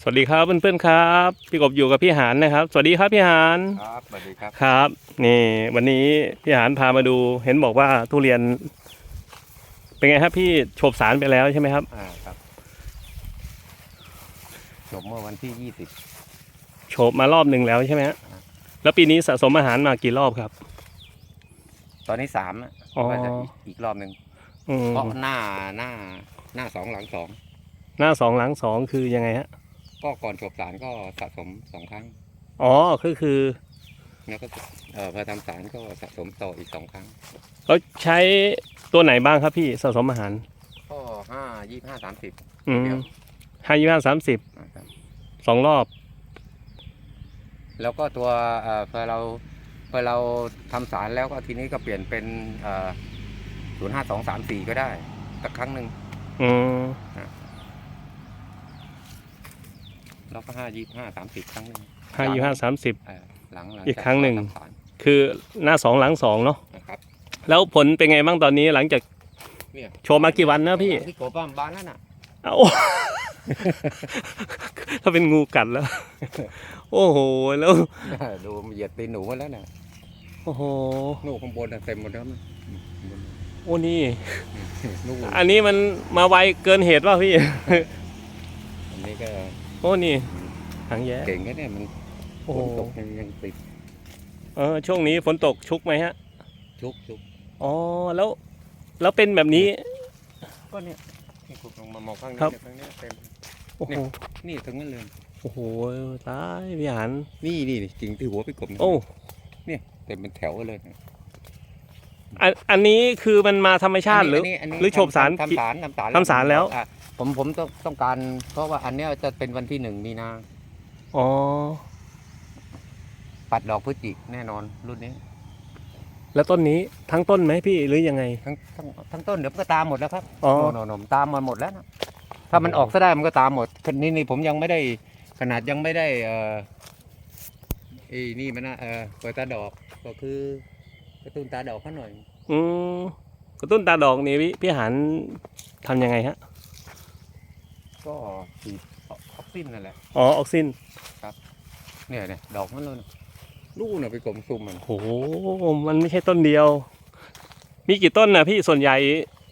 สวัสดีครับเพื่อนๆครับ พี่กบอยู่กับพี่หานนะครับ สวัสดีครับพี่หานครับสวัสดีครับครับ นี่วันนี้พี่หานพามาดู เห็นบอกว่าทุเรียน เป็นไงครับพี่โฉบสารไปแล้วใช่ไหมครับอ่าครับจบเมื่อวันที่ยี่สิบโฉบมารอบหนึ่งแล้วใช่ไหมฮะครับแล้วปีนี้สะสมอาหารมากี่รอบครับ ตอนนี้สามอะอ๋อ ว่าจะอีกอีกรอบหนึ่งอืมเพราะหน้าหน้าหน้าสองหลังสองหน้าสองหลังสองคือยังไงฮะ ก็ก่อนจบสารก็สะสมสองครั้ง อ๋อก็คือแล้วก็เอ่อพอทำสารก็สะสมต่ออีกสองครั้ง เราใช้ตัวไหนบ้างครับพี่สะสมอาหารก็ห้ายี่ห้าสามสิบ อืมเดี๋ยว ห้ายี่ห้าสามสิบนะครับสองรอบ แล้วก็ตัวเอ่อพอเราพอเราทำสารแล้วก็ทีนี้ก็เปลี่ยนเป็นศูนย์ห้าสองสามสี่ก็ได้สักครั้งหนึ่งอืม แล้วก็ห้ายี่ห้าสามสิบครั้งหนึ่งห้ายี่ห้าสามสิบเอ่อหลังหลังอีกครั้งหนึ่งจากทำสารคือหน้าสองหลังสองเนาะนะครับ แล้วผลเป็นไงบ้างตอนนี้หลังจากเนี่ย โชว์มากี่วันนะพี่ที่โกบ้านบ้านแล้วน่ะเอ้าถ้าเป็นงูกัดแล้ว โอ้โหแล้วดูมันเหยียดตีนหนูมาแล้วน่ะโอ้โหหนูข้างบนน่ะเต็มหมดแล้วนะโอ้นี่นู่นอันนี้มันมาไวเกินเหตุว่าพี่ อันนี้ก็ โอ้นี่หางแย่เก่งแค่เนี่ยมันโอ้ฝโหนตกยังยังติดเออช่วงนี้ฝนตกชุกไหมฮะชุกชุกอ๋อแล้วแล้วเป็นแบบนี้ก็เนี่ยนี่คุณลองมามองข้างนี้ครับเนี่ยข้างเนี้ยเต็ม โอ้โหนี่ทั้งนั้นเลยโอ้โหตายพี่หันนี่นี่นี่จริงที่หัวไปกบเนี่ยโอ้เต็มเป็นแถวเลยนะอันอันนี้คือมันมาธรรมชาติหรือ นนี้นนี้หรือโฉบสารทำสารทำสารทำสารแล้ว อะ ผมผมต้องต้องการ เพราะว่าอันเนี้ยจะเป็นวันที่หนึ่งมีนาอ๋อ ปัดดอกพฤศจิกแน่นอนรุ่นนี้ แล้วต้นนี้ทั้งต้นไหมพี่หรือยังไง ทั้งทั้งทั้งต้นเดี๋ยวมันก็ตามหมดแล้วครับอ๋อ โน่นโน่นตามมาหมดแล้วนะถ้ามันออกซะได้มันก็ตามหมดคนนี้นี่ผมยังไม่ได้ขนาดยังไม่ได้เอ่อไอ้นี่มันนะเออเปิดตาดอกก็คือกระตุ้นตาดอกเขาหน่อย อืมกระตุ้นตาดอกนี่พี่พี่หันทำยังไงฮะ ก็ฉีดออกซินนั่นแหละ อ๋อออกซินเนี่ยเนี่ยดอกมันเลยนะลูกน่ะไปกลมซุ่มมันโอ้โหมันไม่ใช่ต้นเดียว มีกี่ต้นนะพี่ส่วนใหญ่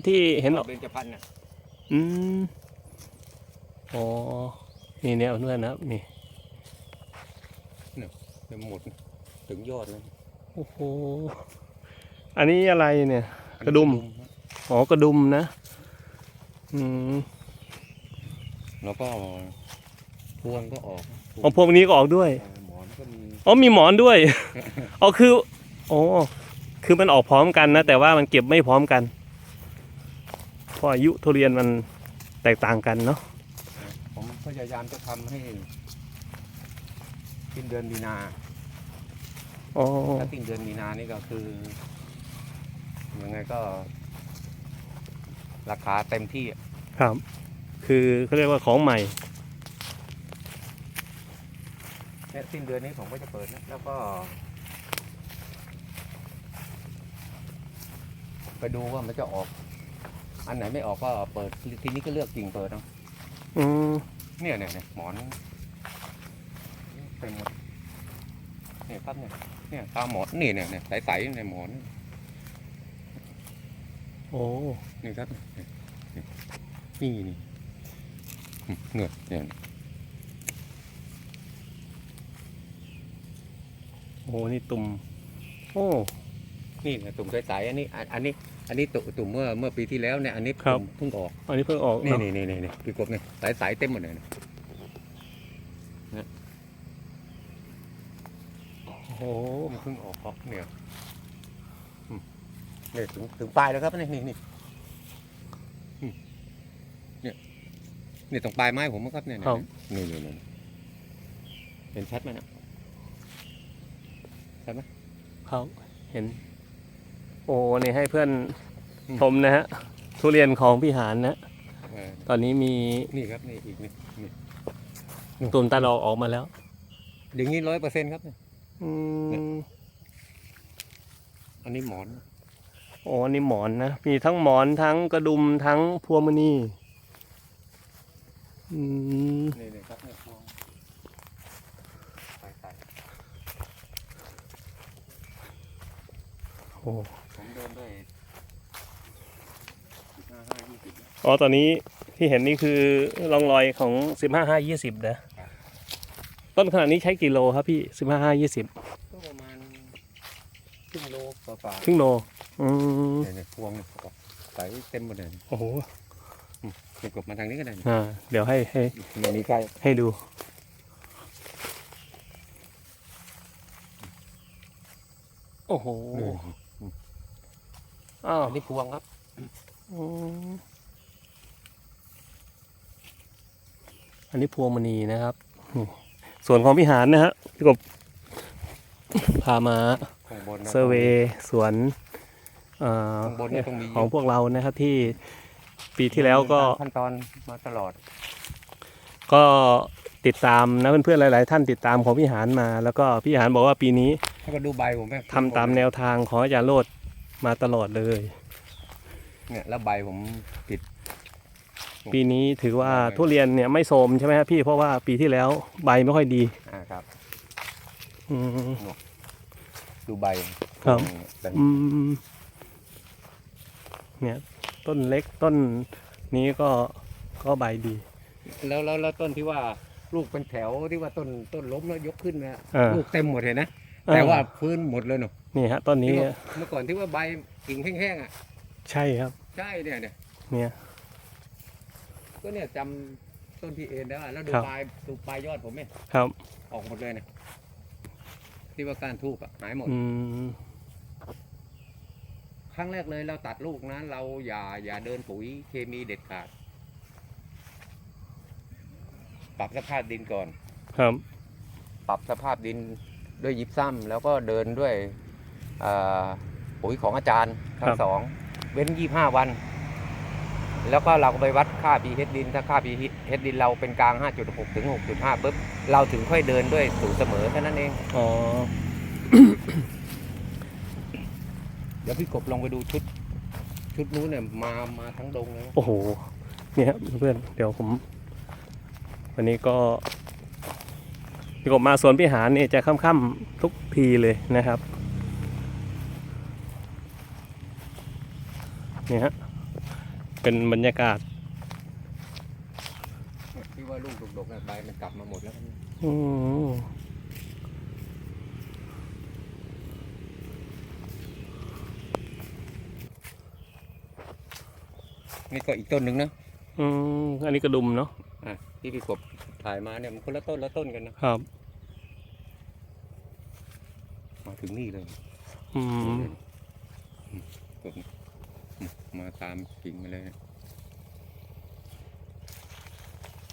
ที่เห็นออกเบญจพรรณน่ะอืมอ๋อนี่เนี่ยเอาเนื้อนะครับนี่เต็มหมดถึงยอดเลยโอ้โหอันนี้อะไรเนี่ยอันกนี้ระดุมนะอ๋อกระดุมนะ อืม แล้วก็พวงก็ออกอ๋อพวกนี้ก็ออกด้วยเออหมอนก็มีอ๋อมีหมอนด้วยอ๋อคืออ๋อคือมันออกพร้อมกันนะ แต่ว่ามันเก็บไม่พร้อมกันเพราะอายุทุเรียนมันแตกต่างกันเนาะผมพยายามจะทำให้สิ้นเดือนมีนาอ๋อถ้าสิ้นเดือนมีนานี่ก็คือยังไงก็ ราคาเต็มที่อะครับ คือเขาเรียกว่าของใหม่เนี่ยสิ้นเดือนนี้ผมก็จะเปิดนะแล้วก็ ไปดูว่ามันจะออก อันไหนไม่ออกก็เปิดทีนี้ก็เลือกกิ่งเปิดเอาอืมเนี่ยเนี่ยเนี่ยหมอนเต็มหมดเนี่ยครับเนี่ยเนี่ยตามหมอนนี่เนี่ยเนี่ยใสๆในหมอนโอ้นี่ครับเนี่ยนี่นี่อืม เหงือกเนี่ยโหนี่ตุ่มโอ้นี่เนี่ยตุ่มใสๆอันนี้อันอันนี้อันนี้ตุ่มตุ่มเมื่อเมื่อปีที่แล้วเนี่ยอันนี้ครับตุ่มเพิ่งออก อันนี้เพิ่งออกนี่เนาะนี่นี่นี่นี่พี่กบเนี่ยใสๆเต็มหมดเลยนะโอ้โหมันเพิ่งออกเพราะเนี่ยอืมเนี่ยถึงถึงปลายแล้วครับนี่นี่นี่อืมเนี่ย เนี่ยตรงปลายไม้ผมนะครับเนี่ยเนี่ยนี่นี่นี่เห็นชัดไหมนะเขาเห็น โอ้นี่ให้เพื่อนชมนะฮะทุเรียนของพี่หานนะ เออตอนนี้มีนี่ครับนี่อีกนี่นี่ตุ่มตาดอกออกมาแล้ว อย่างนี้ร้อยเปอร์เซ็นต์ครับเนี่ยอืมอันนี้หมอน โอ้นี่หมอนนะ มีทั้งหมอนทั้งกระดุมทั้งพวงมณี อืมนี่นี่ครับเนี่ยพวงใส่ใส่โอ้ผมเดินด้วยสิบห้าห้ายี่สิบนะอ๋อตอนนี้ที่เห็นนี่คือร่องรอยของสิบห้าห้ายี่สิบนะต้นขนาดนี้ใช้กี่โลครับพี่สิบห้าห้ายี่สิบก็ประมาณครึ่งโลกว่าครึ่งโลอืมๆเนี่ยเนี่ยพวงเนี่ยใส่เต็มหมดเลยโอ้โห เก็บกบมาทางนี้ก็ได้อ่าเดี๋ยวให้ให้มันมีใกล้ให้ดู โอ้โหอ้าวอันนี้พวงครับอืมอันนี้พวงมณีนะครับนี่ส่วนของพิหารนะฮะพี่กบพามา ข้างบนนะเซอร์เวย์สวนเอ่อข้างบนเนี่ยต้องมีของพวกเรานะครับที่ ปีที่แล้วก็ตามขั้นตอนมาตลอด ก็ติดตามนะเพื่อนๆหลาย ๆ ท่านติดตามของพี่หารมา แล้วก็พี่หารบอกว่าปีนี้ถ้าก็ดูใบผมไหมทำตามแนวทางของอาจารย์โรดมาตลอดเลย เนี่ยแล้วใบผมติด ปีนี้ถือว่าทุเรียนเนี่ยไม่โทรมใช่ไหมครับพี่เพราะว่าปีที่แล้วใบไม่ค่อยดี อ่าครับ อืม ดูใบครับแต่อืมเนี่ย ต้นเล็กต้นนี้ก็ก็ใบดี แล้วแล้วแล้วต้นที่ว่าลูกเป็นแถวที่ว่าต้นต้นล้มแล้วยกขึ้นนะอ่าลูกเต็มหมดเลยนะแต่ว่าพื้นหมดเลยเนาะนี่ฮะต้นนี้ที่ว่าเมื่อก่อนที่ว่าใบกิ่งแห้งๆอะใช่ครับ ใช่เนี่ยเนี่ยเนี่ย ก็เนี่ยจำต้นพี่เอ็นได้ว่าแล้วดูครับ ปลายดูปลายยอดผมเนี่ยครับ ออกหมดเลยเนี่ยที่ว่าการทูบอะหายหมด อืม ครั้งแรกเลยเราตัดลูกนะ เราอย่าอย่าเดินปุ๋ยเคมีเด็ดขาด ปรับสภาพดินก่อน ครับ ปรับสภาพดินด้วยยิบซ้ำแล้วก็เดินด้วยเอ่อปุ๋ยของอาจารย์ทั้ครังบสองเว้นยี่ห้าวัน แล้วก็เราก็ไปวัดค่า pH ดิน ถ้าค่า pH ดินเราเป็นกลาง 5.6 ถึง 6.5ปุ๊บเราถึงค่อยเดินด้วยสูตรเสมอแค่นั้นเอง อ๋อ เดี๋ยวพี่กบลองไปดูชุด ชุดนู้นเนี่ยมามาทั้งดงเลยนะโอ้โห เนี่ยครับเพื่อนเดี๋ยวผม วันนี้ก็พี่กบมาสวนพิหารเนี่ยจะค่ำๆทุกทีเลยนะครับเนี่ยฮะเป็นบรรยากาศที่ว่าลูกดกๆเนี่ยใบมันกลับมาหมดแล้วอืม นี่ก็อีกต้นหนึ่งนะอืมอันนี้กระดุมเนาะอะที่พี่กบถ่ายมาเนี่ยมันคนละต้นละต้นกันนะครับ มาถึงนี่เลยอืมกบมาตามกิ่งมาเลยเนี่ย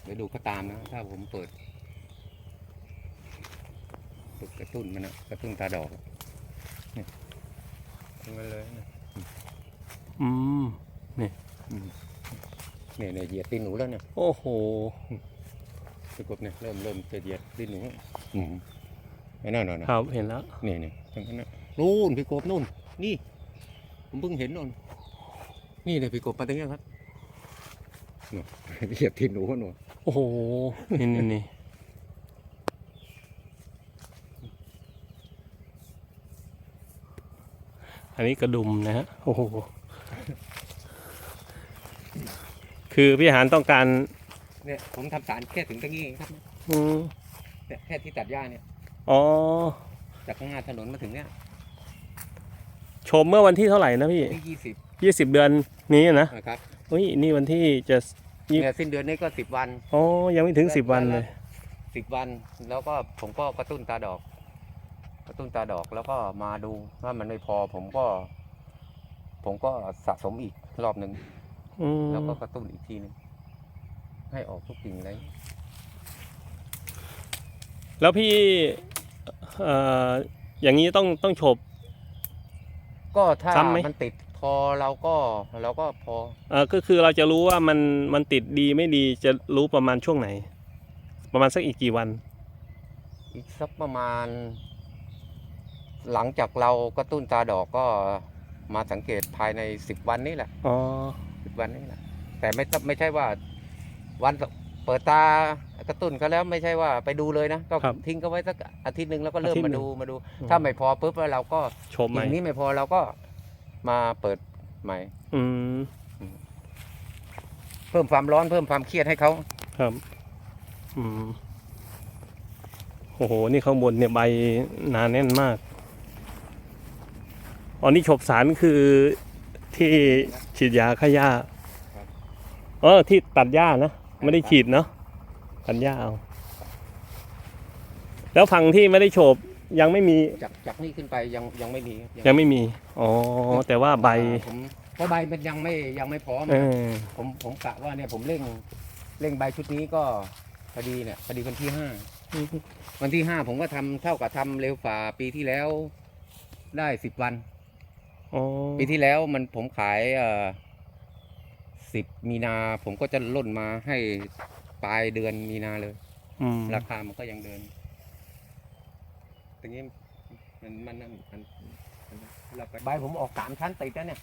เดี๋ยวดูเขาตามนะ ถ้าผมเปิดเปิดกระตุ้นมันนะกระตุ้นตาดอกเนี่ยทั้งนั้นเลยนะอืม เนี่ยเนี่ยเหยียดตีนหนูแล้วเนี่ยโอ้โหพี่กบเนี่ยเริ่มเริ่มจะเหยียดตีนหนูอืมไอ้นั่นน่ะนะครับเห็นแล้วเนี่ยเนี่ยทั้งนั้นนะนู่นพี่กบนู่น นี่ ผมเพิ่งเห็นนู่นนี่เลยพี่กบมาตรงเนี้ยครับหนูเหยียดตีนหนูหนูโอ้โหนี่นี่นี่อันนี้กระดุมนะฮะ โอ้โห คือพี่หารต้องการเนี่ยผมทำสารแค่ถึงตรงนี้เองครับอืมเนี่ยแค่ที่ตัดหญ้าเนี่ย อ๋อ จากข้างหน้าถนนมาถึงเนี่ยชมเมื่อวันที่เท่าไหร่นะพี่ที่ยี่สิบยี่สิบเดือนนี้นะนะครับอุ้ยนี่วันที่จะยี่เนี่ยสิ้นเดือนนี้ก็สิบวัน อ๋อ ยังไม่ถึงสิบวันเลยสิบวัน แล้วก็ผมก็กระตุ้นตาดอก กระตุ้นตาดอกแล้วก็มาดูว่ามันไม่พอผมก็ ผมก็สะสมอีกรอบหนึ่ง อืมแล้วก็กระตุ้นอีกทีหนึงให้ออกทุกกิ่งเลยแล้วพี่เอ่ออย่างนี้ต้องต้องโฉบ ก็ถ้าซ้ำไหม มันติดพอเราก็เราก็พอ เอ่อก็คือเราจะรู้ว่ามันมันติดดีไม่ดีจะรู้ประมาณช่วงไหน ประมาณสักอีกกี่วัน อีกสักประมาณ หลังจากเรากระตุ้นตาดอกก็มาสังเกตภายในสิบวันนี่แหละ อ๋อสิบ วันนี่แหละแต่ไม่ต้องไม่ใช่ว่าวันเปิดตากระตุ้นเขาแล้วไม่ใช่ว่าไปดูเลยนะ ก็ครับทิ้งเขาไว้สักอาทิตย์หนึ่งแล้วก็เริ่มอาทิตย์มาหนึ่งดูมาดูถ้าไม่พอปุ๊บแล้วเราก็ชมไหมอย่างนี้ไม่พอเราก็มาเปิดใหม่ อืมเพิ่มความร้อนเพิ่มความเครียดให้เขาครับ อืมโอ้โห นี่ข้างบนเนี่ยใบหนาแน่นมากอ๋อนี่ฉบสารคือ ที่ฉีดยาฆ่าหญ้าเออที่ตัดหญ้านะไม่ได้ฉีดเนาะตัดหญ้าเอาแล้วฝั่งที่ไม่ได้โฉบยังไม่มีจากจากนี้ขึ้นไปยังยังไม่มีครับยังไม่มีอ๋อแต่ว่าใบผมเพราะใบมันยังไม่ยังไม่พร้อมเออผมผมกะว่าเนี่ยผมเร่งเร่งใบชุดนี้ก็พอดีเนี่ยพอดีวันที่ห้าวันที่ห้าผมก็ทำเท่ากับทำเร็วฝ่าปีที่แล้วได้สิบวันอ๋อ ปีที่แล้วมันผมขายเอ่อสิบมีนา ผมก็จะล่นมาให้ปลายเดือนมีนาเลยอืมราคามันก็ยังเดินตรงนี้มันมันมันมันมันเราไปใบผมออกสามชั้นติดแล้วเนี่ย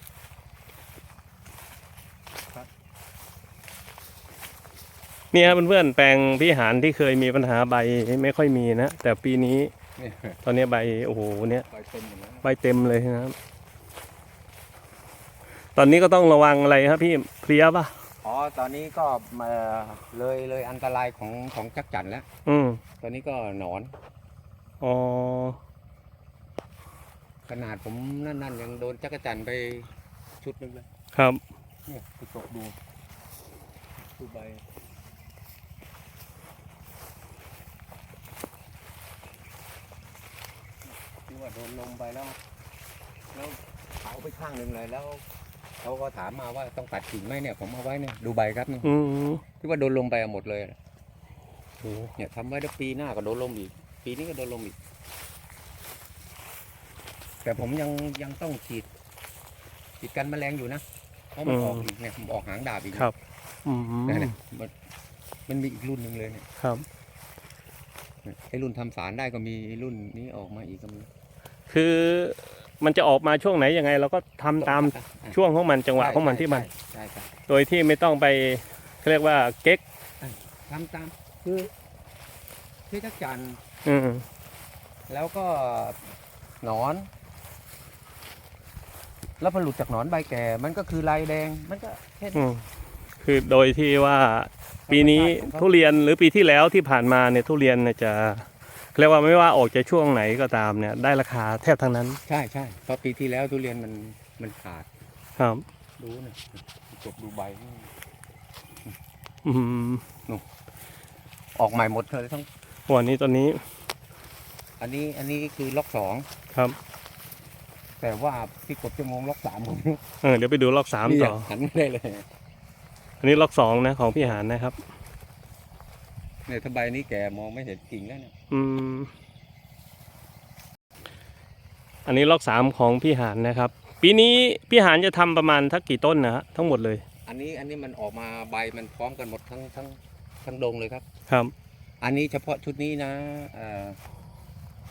นี่ครับเพื่อนๆแปลงพิหารที่เคยมีปัญหาใบไม่ค่อยมีนะ แต่ปีนี้เนี่ยตอนนี้ใบโอ้โหเนี่ยใบเต็มหมดแล้วใบเต็มเลยนะครับ ตอนนี้ก็ต้องระวังอะไรครับพี่เพลียป่ะอ๋อตอนนี้ก็มาเลยเลยอันตรายของของจักรจันทร์แล้ว อืมตอนนี้ก็หนอน อ๋อขนาดผมนั่นนั่นยังโดนจักรจันทร์ไปชุดหนึงเลยครับเนี่ยไปตกดูดูใบที่ว่าโดนลมไปแล้ว แล้วเผาไปข้างหนึ่งเลยแล้ว เขาก็ถามมาว่าต้องตัดกิ่งไหมเนี่ยผมเอาไว้เนี่ยดูใบครับเนี่ยอืมที่ว่าโดนลมไปหมดเลยโอ้เนี่ยทำไว้แล้วปีหน้าก็โดนลมอีก ปีนี้ก็โดนลมอีก แต่ผมยังยังต้องฉีดฉีดกันแมลงอยู่นะเพราะมันออกอีกเนี่ยมันออกหางดาบอีกครับ อืมนั่นแหละมันมันมีอีกรุ่นหนึ่งเลยเนี่ยครับ ไอ้รุ่นทำสารได้ก็มีไอ้รุ่นนี้ออกมาอีกก็มีคือ มันจะออกมาช่วงไหนยังไง เราก็ทำตามช่วงของมันจังหวะของมันที่มัน ใช่ใช่ใช่โดยที่ไม่ต้องไปเขาเรียกว่าเก๊กทำตามคือที่จักรจันทร์อืมแล้วก็หนอน แล้วพอหลุดจากหนอนใบแก่ มันก็คือลายแดงมันก็แค่อืมคือโดยที่ว่าปีนี้ธรรมชาติของเขาทุเรียนหรือปีที่แล้วที่ผ่านมาเนี่ยทุเรียนเนี่ยจะ เรียกว่าไม่ว่าออกจะช่วงไหนก็ตามเนี่ย ได้ราคาแทบทั้งนั้นใช่ใช่เพราะปีที่แล้วทุเรียนมันมันขาดครับดูนะจบดูใบอืมออกใหม่หมดเลยทั้งวันนี้ตอนนี้ อันนี้อันนี้คือล็อกสองครับ แต่ว่าที่กดชั่วโมงล็อกสามผมเออเดี๋ยวไปดูล็อกสามนี่ต่อหันไม่ได้เลย อันนี้ล็อกสองนะของพี่หานนะครับ เนี่ยถ้าใบนี้แก่มองไม่เห็นกิ่งแล้วเนี่ยอืม อันนี้ล็อกสามของพี่หานนะครับ ปีนี้พี่หานจะทำประมาณทักกี่ต้นนะฮะทั้งหมดเลยอันนี้อันนี้มันออกมาใบมันพร้อมกันหมดทั้งทั้งทั้งดงเลยครับ ครับ อันนี้เฉพาะชุดนี้นะเอ่อ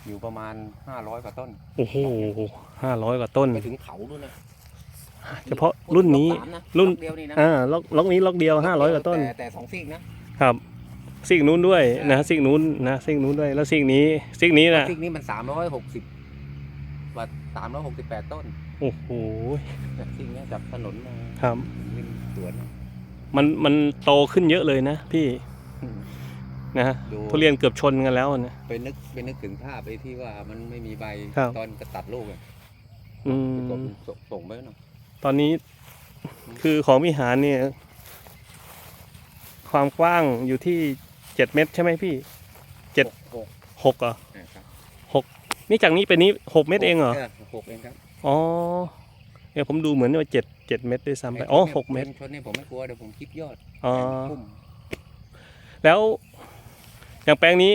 อยู่ประมาณห้าร้อยกว่าต้นโอ้โหห้าร้อยกว่าต้น ไปถึงเขาด้วยนะเฉพาะรุ่นนี้ล็อกสามะรุ่นล็อกเดียวนี่นะอ่าล็อกล็อกนี้ล็อกเดียวห้าร้อยกว่าต้น แต่แต่สองซีกนะครับ ซีกนู้นด้วยนะซีกนู้นนะซีกนู้นด้วยแล้วซีกนี้ซีกนี้นะซีกนี้มันสามร้อยหกสิบว่าสามร้อยหกสิบแปดต้นโอ้โหแต่ซีกเนี้ยจากถนนมาครับริมสวนมันมันโตขึ้นเยอะเลยนะพี่อืมนะฮะดูทุเรียนเกือบชนกันแล้วนะไปนึกไปนึกถึงภาพไอ้ที่ว่ามันไม่มีใบครับตอนกระตัดลูกอะอืไปกดมส่งส่งไปหน่อยตอนนี้คือของวิหารเนี่ย ความกว้างอยู่ที่ เจ็ดเมตรใช่ไหมพี่เจ็ดหกหกเหรอนะครับนี่จากนี้ไปนี้หกเมตรเองเหรอหกเองครับอ๋อเนี่ยผมดูเหมือนว่าเจ็ดเจ็ดเมตรด้วยซ้ำไปอ๋อหกเมตรชนเนี่ยผมไม่กลัวเดี๋ยวผมคิดยอดอ๋อพุ่มแล้วอย่างแปลงนี้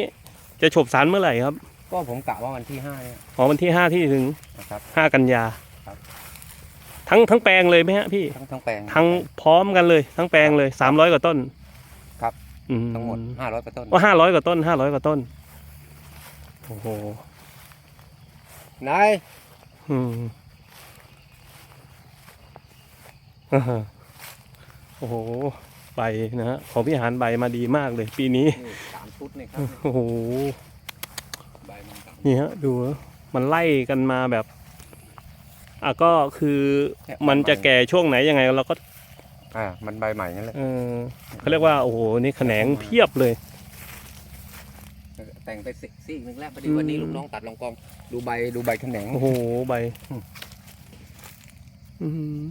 จะฉบสารเมื่อไหร่ครับ ก็ผมกะว่าวันที่ห้าเนี่ยอ๋อวันที่ห้าที่ถึงนะครับห้ากันยาครับทั้งทั้งแปลงเลยไหมฮะพี่ทั้งทั้งแปลงทั้งพร้อมกันเลย ทั้งแปลงเลยสามร้อยกว่าต้นครับอื ทั้งหมดห้าร้อยกว่าต้นว่าห้าร้อยกว่าต้นห้าร้อยกว่าต้น โอ้โหนายอืมอ่าฮะโอ้โห ใบนะฮะ ของพี่หานใบมาดีมากเลย ปีนี้นี่สามชุดนี่ครับ โอ้โห ใบมันสามนี่ฮะ ดูนะมันไล่กันมาแบบ อะก็คือมันจะแก่ช่วงไหนยังไงเราก็ อ่ามันใบใหม่นั่นแหละเออเขาเรียกว่าโอ้โหนี่แขนงเพียบเลย แต่งไปซีกหนึ่งแล้วพอดีวันนี้ลูกน้องตัดลองกอง ดูใบดูใบแขนงโอ้โหใบอืมอืม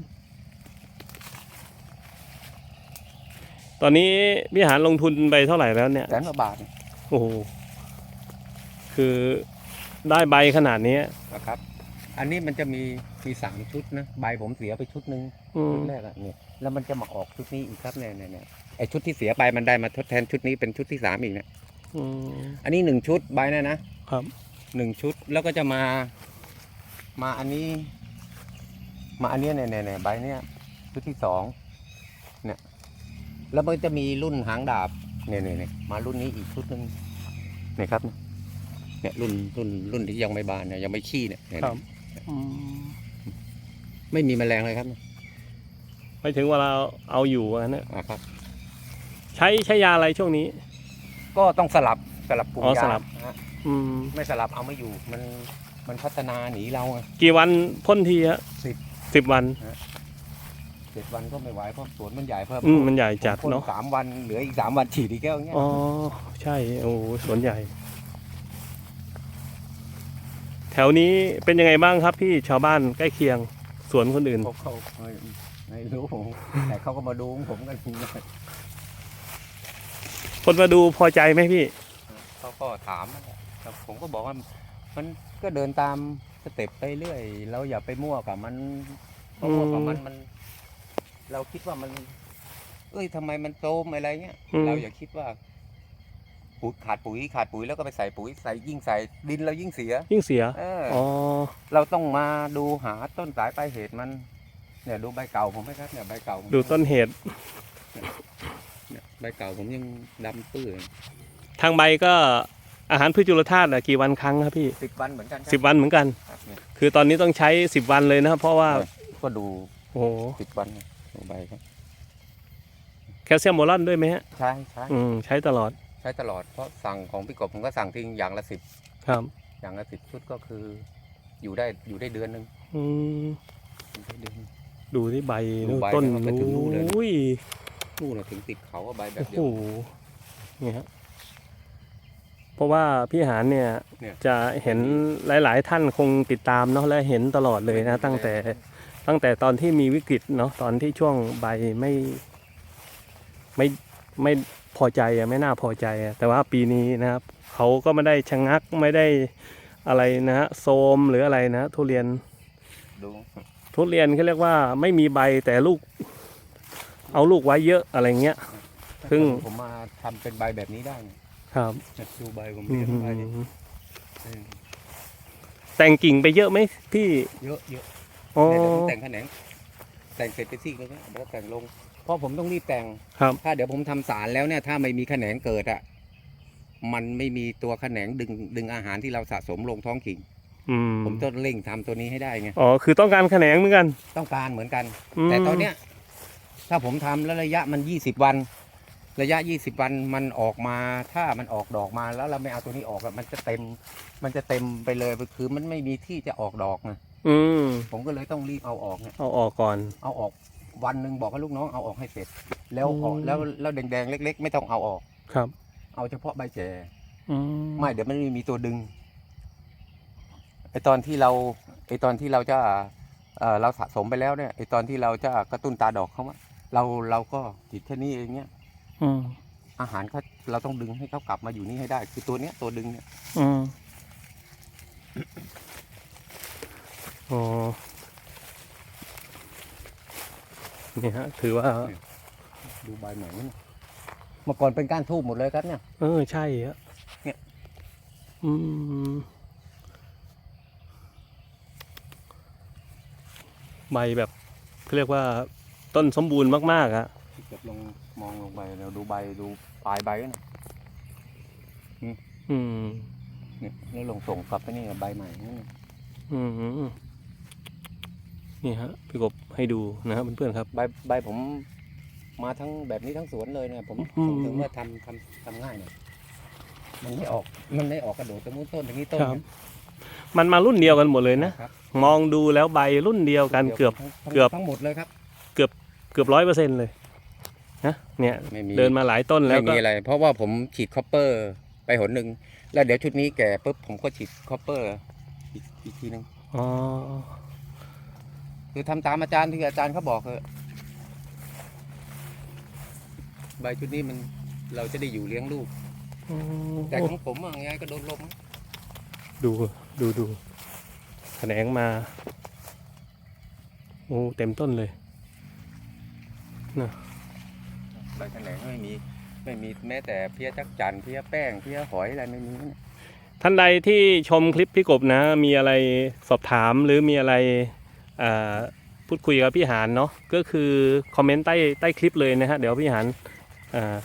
ตอนนี้พี่หารลงทุนไปเท่าไหร่แล้วเนี่ย แสนกว่าบาทโอ้โหคือได้ใบขนาดนี้นะครับ อันนี้มันจะมีมีสามชุดนะใบผมเสียไปชุดหนึ่งอืม ชุดแรกอะเนี่ยแล้วมันจะมาออกชุดนี้อีกครับเนี่ยเนี่ยเนี่ยไอชุดที่เสียไปมันได้มาทดแทนชุดนี้เป็นชุดที่สามอีกเนี่ยอืมอันนี้หนึ่งชุดใบนะนะครับ หนึ่งชุดแล้วก็จะมา มาอันนี้ มาอันเนี้ยเนี่ยเนี่ยเนี่ยใบเนี้ยชุดที่สองเนี่ยแล้วมันจะมีรุ่นหางดาบเนี่ยเนี่ยเนี่ยมารุ่นนี้อีกชุดหนึ่งเนี่ยครับเนี่ยรุ่นรุ่นรุ่นที่ยังไม่บานเนี่ยยังไม่ขี้เนี่ยเนี่ยครับ อืมไม่มีแมลงเลยครับไม่ถึงเวลาเอาอยู่อะนะอ่าครับ ใช้ใช้ยาอะไรช่วงนี้ ก็ต้องสลับสลับกลุ่มอ๋อยาสลับ นะฮะอืม ไม่สลับเอาไม่อยู่มันมันพัฒนาหนีเราไงกี่วันพ่นทีฮะสิบ สิบวัน เจ็ดวันก็ไม่ไหวเพราะสวนมันใหญ่เพิ่มอืมมันใหญ่จัดผมพ่เนาะสามวันเหลืออีกสามวันฉีดอีกแก้วอย่างเงี้ยอ๋อ ใช่ โอ้โหสวนใหญ่ แถวนี้เป็นยังไงบ้างครับพี่ชาวบ้านใกล้เคียงสวนคนอื่น เขาเขาไม่ไม่รู้ผมแต่เขาก็มาดูของผมกันทีนะคนมาดูพอใจไหมพี่เขาก็ถามนั่นแหละแต่ผมก็บอกว่ามันก็เดินตามสเต็ปไปเรื่อย เราอย่าไปมั่วกับมันเพราะมั่วกับมันมัน เราคิดว่ามัน เอ้ยทำไมมันโตมอะไรเงี้ย อืม เราอย่าคิดว่า ปุ๋ยขาดปุ๋ยขาดปุ๋ยแล้วก็ไปใส่ปุ๋ยใส่ยิ่งใส่ดินเรายิ่งเสีย ยิ่งเสียเอออ๋อเราต้องมาดูหาต้นสายปลายเหตุมัน เนี่ยดูใบเก่าผมไหมครับเนี่ยใบเก่าผมดูต้นเหตุเนี่ยใบเก่าผมยังดำปื้อทางใบก็อาหารพืชจุลธาตุอะกี่วันครั้งครับพี่สิบวันเหมือนกันครับสิบวันเหมือนกัน ครับเนี่ยคือตอนนี้ต้องใช้สิบวันเลยนะครับเพราะว่าก็ดูโอ้โหสิบวันเนี่ยดูใบครับแคลเซียมโบรอนด้วยไหมฮะใช่ใช่ อืมใช้ตลอด ใช้ตลอดเพราะสั่งของพี่กบผมก็สั่งทิ้งอย่างละสิบครับ อย่างละสิบชุดก็คือ อยู่ได้อยู่ได้เดือนหนึ่งอืมอยู่ได้เดือนหนึ่ง ดูที่ใบดูใบต้นมันไปถึงนู่นเลย อุ้ยนู่นนะถึงติดเขาอะใบแบบโอ้เดีโหยว เนี่ยฮะเพราะว่าพี่หานเนี่ย เนี่ย จะเห็นหลาย ๆ ท่านคงติดตามเนาะและเห็นตลอดเลยนะ ตั้งแต่ตั้งแต่ตอนที่มีวิกฤตเนาะตอนที่ช่วงใบไม่ ไม่ ไม่พอใจอะไม่น่าพอใจอะแต่ว่าปีนี้นะครับเขาก็ไม่ได้ชะงักไม่ได้อะไรนะฮะโซมหรืออะไรนะทุเรียนดูทุเรียนเขาเรียกว่าไม่มีใบแต่ลูก เอาลูกไว้เยอะอะไรเงี้ย ซึ่งผมมาทำเป็นใบแบบนี้ได้เนี่ยครับดูใบผมอืเรียงใบมนี่เออแต่งกิ่งไปเยอะไหมพี่ เยอะเยอะอ๋อเดี๋ยวผมแต่งแขนงแต่งเสร็จไปซีกแล้วเนี่ยแล้วแต่งลง เพราะผมต้องรีบแต่ง ครับ ถ้าเดี๋ยวผมทำสารแล้วเนี่ย ถ้าไม่มีแขนงเกิดอะมันไม่มีตัวแขนงดึงดึงอาหารที่เราสะสมลงท้องกิ่ง อืมผมต้องเร่งทำตัวนี้ให้ได้ไงอ๋อคือต้องการแขนงเหมือนกันต้องการเหมือนกัน มแต่ตอนเนี้ยถ้าผมทำแล้วระยะมันยี่สิบวัน ระยะยี่สิบวันมันออกมาถ้ามันออกดอกมาแล้วเราไม่เอาตัวนี้ออกอะมันจะเต็ม มันจะเต็มไปเลยคือมันไม่มีที่จะออกดอกไงอืมผมก็เลยต้องรีบเอาออกเนี่ยเอาออกก่อน เอาออก วันหนึ่งบอกให้ลูกน้องเอาออกให้เสร็จ แล้วออกอืมแล้วแล้วแดงๆเล็ก ๆ ไม่ต้องเอาออก ครับ เอาเฉพาะใบแก่อืมไม่เดี๋ยวมันไม่มีตัวดึงไอตอนที่เราไอตอนที่เราจะเออเราสะสมไปแล้วเนี่ยไอตอนที่เราจะกระตุ้นตาดอกเขาอะเราเราก็ติดแค่นี้เองเนี่ยอืมอาหารเขาเราต้องดึงให้เขากลับมาอยู่นี่ให้ได้ คือตัวเนี้ยตัวดึงเนี่ย อืมอ๋อ นี่ฮะ ถือว่า ดูใบใหม่นี่เมื่อก่อนเป็นก้านทูบหมดเลยครับเนี่ย เออใช่ฮะเนี่ย อืมใบแบบเขาเรียกว่าต้นสมบูรณ์มากๆอะเก็บลงมองลงไปเราดูใบดูปลายใบนะอืม เนี่ยแล้วลงส่งกลับไปนี่ใบใหม่นี่อืมนี่ฮะพี่กบ ให้ดูนะครับเพื่อนๆครับ ใบใบผมมาทั้งแบบนี้ทั้งสวนเลยเนี่ยผมอืมผมถึงว่าทำทำทำง่ายหน่อยมันไม่ออกมันไม่ออกกระโดดตรงนู้นต้นตรงนี้ต้นครับ มันมารุ่นเดียวกันหมดเลยนะ ครับมองดูแล้วใบรุ่นเดียวกันเกือบ ทั้งทั้งเกือบ ทั้งหมดเลยครับ เกือบร้อยเปอร์เซ็นต์เลยนะเนี่ยไม่มี เดินมาหลายต้นแล้วไม่ก็มีอะไร เพราะว่าผมฉีดคอปเปอร์ไปหนหนึ่งแล้วเดี๋ยวชุดนี้แก่ปุ๊บผมก็ฉีดคอปเปอร์อีกอีกทีหนึงอ๋อ คือทำตามอาจารย์ที่อาจารย์เขาบอกเถอะใบชุดนี้มันเราจะได้อยู่เลี้ยงลูกอืมแต่ของผมอะยังไงก็โดนลมดูดูดูแขนงมาโอ้เต็มต้นเลยใบแขนงไม่มี ไม่มีแม้แต่เพี้ยจักจันเพี้ยแป้งเพี้ยหอยอะไรไม่มีนะท่านใดที่ชมคลิปพี่กบนะ มีอะไรสอบถามหรือมีอะไรอ่า พูดคุยกับพี่หานเนาะก็คือคอมเมนต์ใต้ใต้คลิปเลยนะฮะเดี๋ยวพี่หานอ่า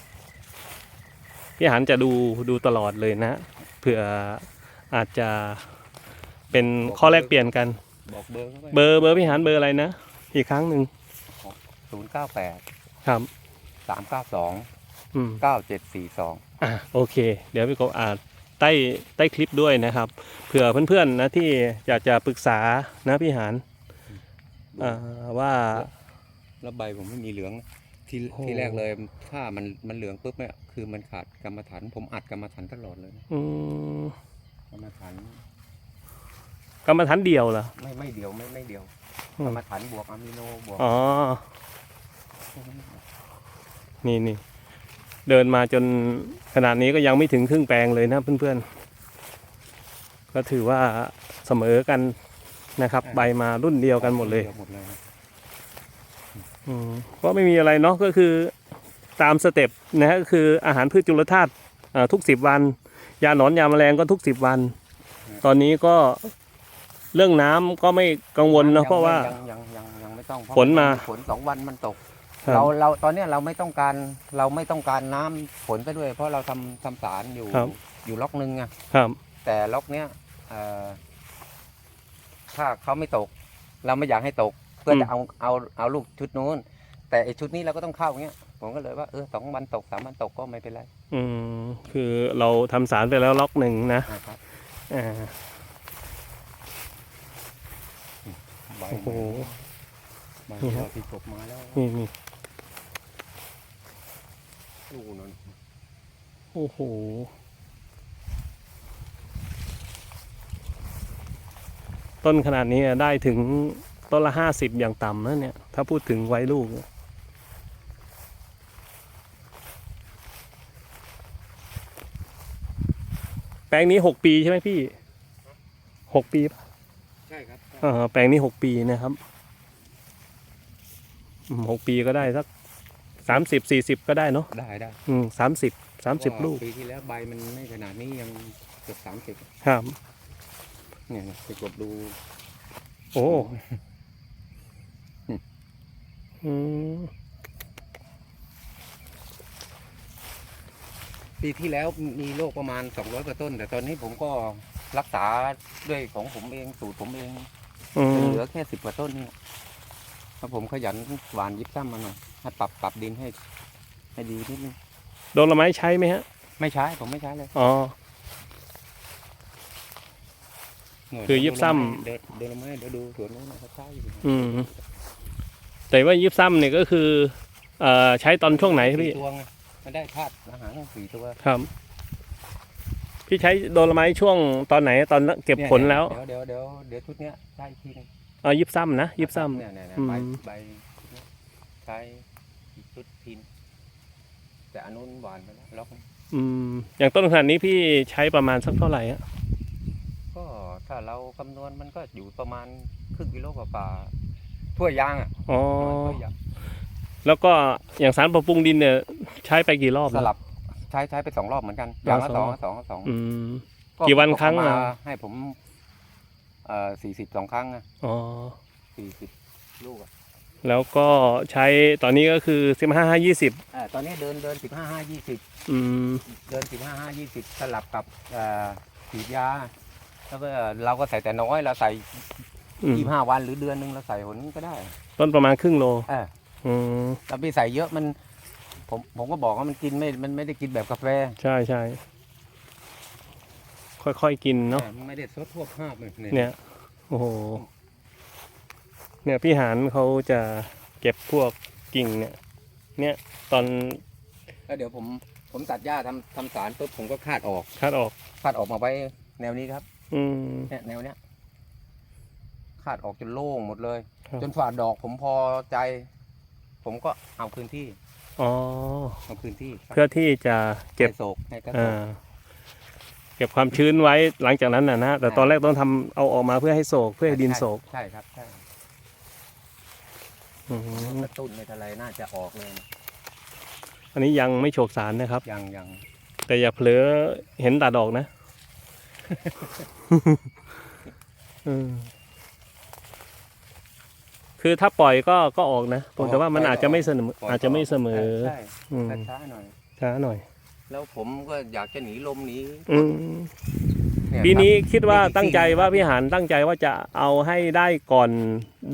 พี่หานจะดูดูตลอดเลยนะเผื่ออาจจะเป็นข้อแลกเปลี่ยนกันบอกเบอร์เขาไปเบอร์เบอร์พี่หานเบอร์อะไรนะอีกครั้งหนึ่งศูนย์เก้าแปดครับสามเก้าสองอืมเก้าเจ็ดสี่สองอะโอเค เดี๋ยวพี่กบอ่านใต้ใต้คลิปด้วยนะครับ เผื่อเพื่อนๆนะที่อยากจะปรึกษานะพี่หาน อ่าว่า แล้วใบผมไม่มีเหลืองนะทีโอ้ ทีแรกเลยถ้ามันมันเหลืองปุ๊บเนี่ยคือมันขาดกรรมฐาน ผมอัดกรรมฐานตลอดเลยนะอืมกรรมฐานกรรมฐานเดียวเหรอ ไม่ไม่เดียวไม่ไม่เดียวอืม กรรมฐานบวกอะมิโนบวกอ๋อ นี่นี่เดินมาจนขนาดนี้ก็ยังไม่ถึงครึ่งแปลงเลยนะเพื่อนๆ ก็ถือว่าเสมอกัน นะครับ ใบมารุ่นเดียวกันหมดเลยดีวหมดเลยนะอืมก็ไม่มีอะไรเนาะก็คือตามสเต็ปนะฮะก็คืออาหารพืชจุลธาตุอ่าทุกสิบวัน ยาหนอนยาแมลงก็ทุกสิบวัน ตอนนี้ก็เรื่องน้ำก็ไม่กังวลเนาะเพราะว่ายังยังยังยังไม่ต้องเพระฝนมาฝนสองวันมันตกครับเราเราตอนเนี้ยเราไม่ต้องการเราไม่ต้องการน้ำฝนไปด้วย เพราะเราทำทำสารอยู่ครับอยู่ล็อกนึงอะครับแต่ล็อกเนี้ยเอ่อ ถ้าเขาไม่ตก เราไม่อยากให้ตก เพื่ออมจะเอาเอาเอาลูกชุดนู้น แต่ไอชุดนี้เราก็ต้องเข้าเงี้ยผมก็เลยว่าเออสองวันตกสามวันตกก็ไม่เป็นไร อืมคือเราทำสารไปแล้วล็อกหนึ่งนะนะครับอ่าใบโอ้โหใบนี่ที่ฮะเราติดกบมาแล้วนี่นี่ลูกนั้นโอ้โห ต้นขนาดนี้ได้ถึงต้นละห้าสิบอย่างต่ำนะเนี่ย ถ้าพูดถึงไว้ลูก แปลงนี้หกปีใช่ไหมพี่หกปีปะใช่ครับอ่าแปลงนี้หกปีนะครับอืมหกปีก็ได้สักสามสิบสี่สิบก็ได้เนาะได้ได้อืมสามสิบสามสิบเพราะว่าลูกปีที่แล้วใบมันไม่ขนาดนี้ยังเกือบสามสิบครับ เนี่ยนะไปกดดู โอ้อืมปีที่แล้วมีโรคประมาณสองร้อยกว่าต้น แต่ตอนนี้ผมก็รักษาด้วยของผมเองสูตรผมเองอืมเหลือแค่สิบกว่าต้นนี่ถ้าผมขยันหวานยิบซ้ำมาหน่อยให้ปรับปรับดินให้ ให้ดีนิดนึงโดนละไม้ใช้ไหมฮะ ไม่ใช้ผมไม่ใช้เลย อ๋อ หน่ว คือยิบซ้ำเดินเดินลงมาเดี๋ยวดูสวนนู้นนะครับใช้อยู่อืมแต่ว่ายิบซ้ำเนี่ยก็คือเอ่อใช้ตอนช่วงไหนครับพี่สี่ตัวไงมันได้ธาตุอาหารทั้งสี่ตัวครับ พี่ใช้โดนละไม้ช่วงตอนไหนตอนเก็บผลแล้ว เดี๋ยวเดี๋ยวเดี๋ยวเดี๋ยวชุดเนี้ยใช้อีกทีหนึงเอายิบซ้ำนะยิบซ้ำเนี่ยเนี่ยเนี่ยอืมใบใบใช้อีกชุดทีนแต่อันนู้นหวานไปแล้วล็อกอืมอย่างต้นขนาดนี้พี่ใช้ประมาณสักเท่าไหร่อะก็ ถ้าเราคำนวณมันก็อยู่ประมาณครึ่งกิโลกว่าๆถ้วยยางอะอ๋อถ้วยยางแล้วก็อย่างสารปรับปรุงดินเนี่ย ใช้ไปกี่รอบสแล้วลับใช้ใช้ไปสองรอบเหมือนกันอ๋ออย่างละสสอองง สองสองอืม กี่วันครั้งมาอะให้ผมเอ่อสี่สิบสองครั้งอะอ๋อ สี่สิบลูกอะแล้วก็ใช้ตอนนี้ก็คือสิบห้าห้ายี่สิบเอ่อตอนนี้เดินเดินสิบห้าห้ายี่สิบอืม เดินสิบห้าห้ายี่สิบสลับกับเอ่อฉีดยา แล้วก็เราก็ใส่แต่น้อยเราใส่อืมยี่ห้าวันหรือเดือนหนึงเราใส่หนก็ได้ต้นประมาณครึ่งโลเอออืมถ้าพี่ใส่เยอะมัน ผมผมก็บอกว่ามันกินไม่ มันไม่ได้กินแบบกาแฟใช่ใช่ค่อยๆกินเนาะมันไม่ได้ซดทั่วภาพเลยเนี่ยโอ้โห เนี่ยพี่หานเขาจะเก็บพวกกิ่งเนี่ย เนี่ยตอนแล้วเดี๋ยวผมผมตัดหญ้าทำทำสารปุ๊บผมก็คาดออก คัดออก คาดออกมาไว้แนวนี้ครับ อืม เนี่ยแนวเนี้ยคาดออกจนโล่งหมดเลย ครับ จนฝ่าดอกผมพอใจ ผมก็เอาพื้นที่อ๋อ เอาพื้นที่ครับเพื่อที่จะเก็บให้โศกให้กระโศอ่ากเก็บความชื้นไว้หลังจากนั้นนะนะแต่ตอนแรกต้องทำเอาออกมาเพื่อให้โศกเพื่อให้ดินโศกใช่ครับใช่อืมกระตุ้นในทะเลน่าจะออกเลยอันนี้ยังไม่โฉกสารนะครับ ยังยังแต่อย่าเผลอเห็นตัดออกนะอืม คือถ้าปล่อยก็ก็ออกนะผมแต่ว่ามันอาจจะไม่เสมออาจจะไม่เสมอใช่อืมช้าๆหน่อยช้าหน่อย แล้วผมก็อยากจะหนีลมหนีอืมเยปีนี้คิดว่าไม่กี่ตั้งใจสิ่งนะครับว่าพี่หานตั้งใจว่าจะเอาให้ได้ก่อน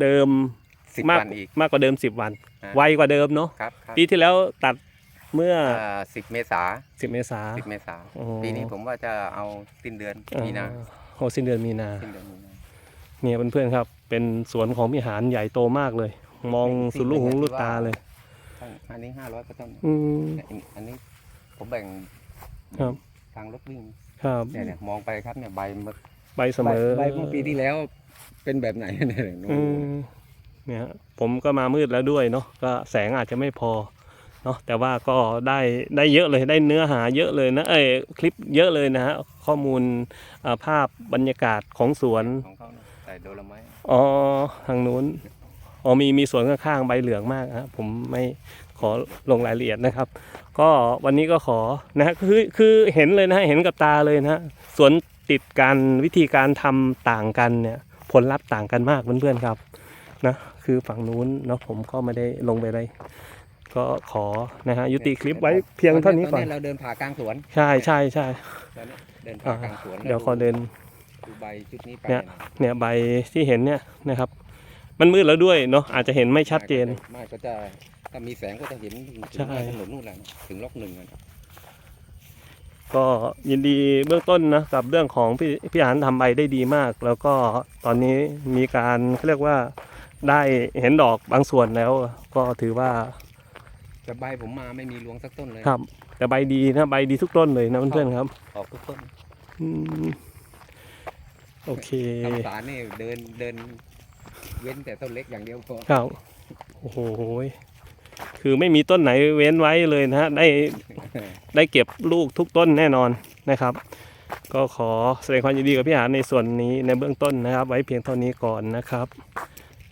เดิมสิบมากวันอีกมากกว่าเดิมสิบวันฮะไวกว่าเดิมเนาะครับครับปีที่แล้วตัด เมื่อสิบเมษาสิบเมษาสิบเมษาอ๋อปีนี้ผมว่าจะเอาสิ้นเดือนมีนาอ่โอ้สิ้นเดือนมีนาสิ้นเดือนมีนาเนี่ยเพื่อนๆครับ เป็นสวนของพี่หานใหญ่โตมากเลย มองสุดลูกหูลูกตาเลยทั้งอันนี้ห้าร้อยกว่าต้นอืมเนี่ยอันนี้ผมแบ่งครับทางรถวิ่งครับเนี่ยเนี่ยมองไปครับเนี่ยใบมันใบเสมอใบเมื่อปีที่แล้วเป็นแบบไหนเนี่ยโอ้อืโหมเนี่ยฮะผมก็มามืดแล้วด้วยเนาะก็แสงอาจจะไม่พอ เนาะแต่ว่าก็ได้ได้เยอะเลยได้เนื้อหาเยอะเลยนะเอ้ยคลิปเยอะเลยนะฮะข้อมูลอ่าภาพบรรยากาศของสวนของเขาเนี่ยแต่โดนละไม้อ๋อทางนู้นอ๋อมีมีสวนข้างๆใบเหลืองมากฮะผมไม่ขอลงรายละเอียดนะครับ ก็วันนี้ก็ขอนะฮะคือคือเห็นเลยนะฮะเห็นกับตาเลยนะฮะสวนติดกันวิธีการทำต่างกันเนี่ยผลลัพธ์ต่างกันมากเพื่อนๆครับนะคือฝั่งนู้นเนาะผมก็ไม่ได้ลงไปเลย ก็ขอนะฮะยุติคลิปไว้เพียงเท่านี้ก่อนตเราเดินผ่ากลางสวน ใช่ใช่ใช่ตอนนี้เดินผ่ากลางสวนเดี๋ยวขอเดินดูใบชุดนี้ไปเนี่ยเนี่ยใบที่เห็นเนี่ยนะครับ มันมืดแล้วด้วยเนาะอาจจะเห็นไม่ชัดเจนไม่ก็จะถ้ามีแสงก็จะเห็นถึงใช่ถนนนู่นแหละนะถึงล็อกหนึ่งอะนะก็ยินดีเบื้องต้นนะกับเรื่องของพี่พี่อานทำใบได้ดีมาก แล้วก็ตอนนี้มีการเขาเรียกว่าได้เห็นดอกบางส่วนแล้ว ก็ถือว่า แต่ใบผมมาไม่มีรวงสักต้นเลยครับ แต่ใบดีนะใบดีทุกต้นเลยนะเพื่อนๆครับออกทุกต้นอืมโอเคทำสารนี่เดินเดิน เว้นแต่ต้นเล็กอย่างเดียวพอครับโอ้โหคือไม่มีต้นไหนเว้นไว้เลยนะฮะได้ได้เก็บลูกทุกต้นแน่นอนนะครับ ก็ขอแสดงความยินดีกับพี่หานในส่วนนี้ในเบื้องต้นนะครับ ไว้เพียงเท่านี้ก่อนนะครับ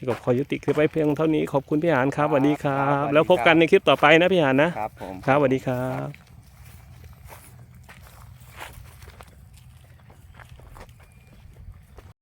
ก็ขอยุติคลิปไว้เพียงเท่านี้ขอบคุณพี่หานครับสวัสดีครับ แล้วพบกันในคลิปต่อไปนะพี่หานนะครับผมครับสวัสดีครับ